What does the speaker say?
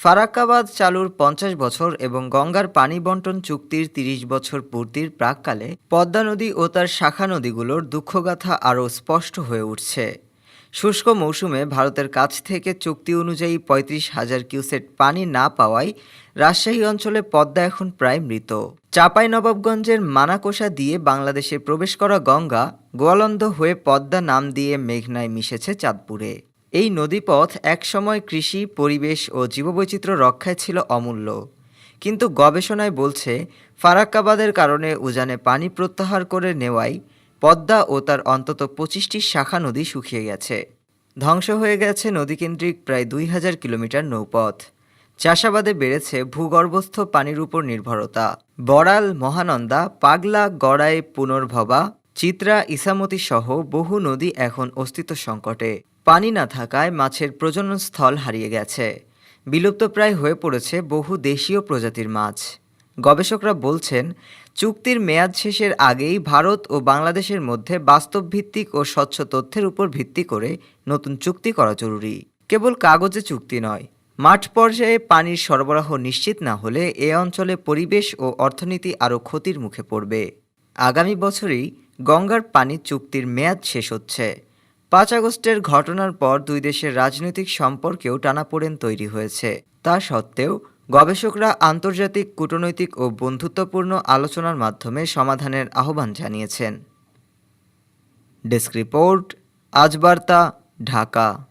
ফারাক্কাবাদ চালুর পঞ্চাশ বছর এবং গঙ্গার পানি বন্টন চুক্তির তিরিশ বছর পূর্তির প্রাককালে পদ্মা নদী ও তার শাখা নদীগুলোর দুঃখগাথা আরও স্পষ্ট হয়ে উঠছে। শুষ্ক মৌসুমে ভারতের কাছ থেকে চুক্তি অনুযায়ী পঁয়ত্রিশ হাজার কিউসেট পানি না পাওয়ায় রাজশাহী অঞ্চলে পদ্মা এখন প্রায় মৃত। চাঁপাইনবাবগঞ্জের মানাকোষা দিয়ে বাংলাদেশে প্রবেশ করা গঙ্গা গোয়ালন্দ হয়ে পদ্মা নাম দিয়ে মেঘনায় মিশেছে চাঁদপুরে। এই নদীপথ একসময় কৃষি, পরিবেশ ও জীববৈচিত্র্য রক্ষায় ছিল অমূল্য। কিন্তু গবেষণায় বলছে, ফারাক্কাবাদের কারণে উজানে পানি প্রত্যাহার করে নেওয়ায় পদ্মা ও তার অন্তত পঁচিশটি শাখা নদী শুকিয়ে গেছে। ধ্বংস হয়ে গেছে নদীকেন্দ্রিক প্রায় দুই হাজার কিলোমিটার নৌপথ। চাষাবাদে বেড়েছে ভূগর্ভস্থ পানির উপর নির্ভরতা। বড়াল, মহানন্দা, পাগলা, গড়াই, পুনর্ভবা চিত্রা, ইসামতি সহ বহু নদী এখন অস্তিত্ব সংকটে। পানি না থাকায় মাছের প্রজনন স্থল হারিয়ে গেছে। বিলুপ্তপ্রায় হয়ে পড়েছে বহু দেশীয় প্রজাতির মাছ। গবেষকরা বলছেন, চুক্তির মেয়াদ শেষের আগেই ভারত ও বাংলাদেশের মধ্যে বাস্তবভিত্তিক ও স্বচ্ছ তথ্যের উপর ভিত্তি করে নতুন চুক্তি করা জরুরি। কেবল কাগজে চুক্তি নয়, মাঠ পর্যায়ে পানির সরবরাহ নিশ্চিত না হলে এ অঞ্চলে পরিবেশ ও অর্থনীতি আরও ক্ষতির মুখে পড়বে। আগামী বছরই গঙ্গার পানি চুক্তির মেয়াদ শেষ হচ্ছে। পাঁচ আগস্টের ঘটনার পর দুই দেশের রাজনৈতিক সম্পর্কেও টানাপোড়েন তৈরি হয়েছে। তা সত্ত্বেও, গবেষকরা আন্তর্জাতিক, কূটনৈতিক ও বন্ধুত্বপূর্ণ আলোচনার মাধ্যমে সমাধানের আহ্বান জানিয়েছেন। Desk report Ajbarta Dhaka.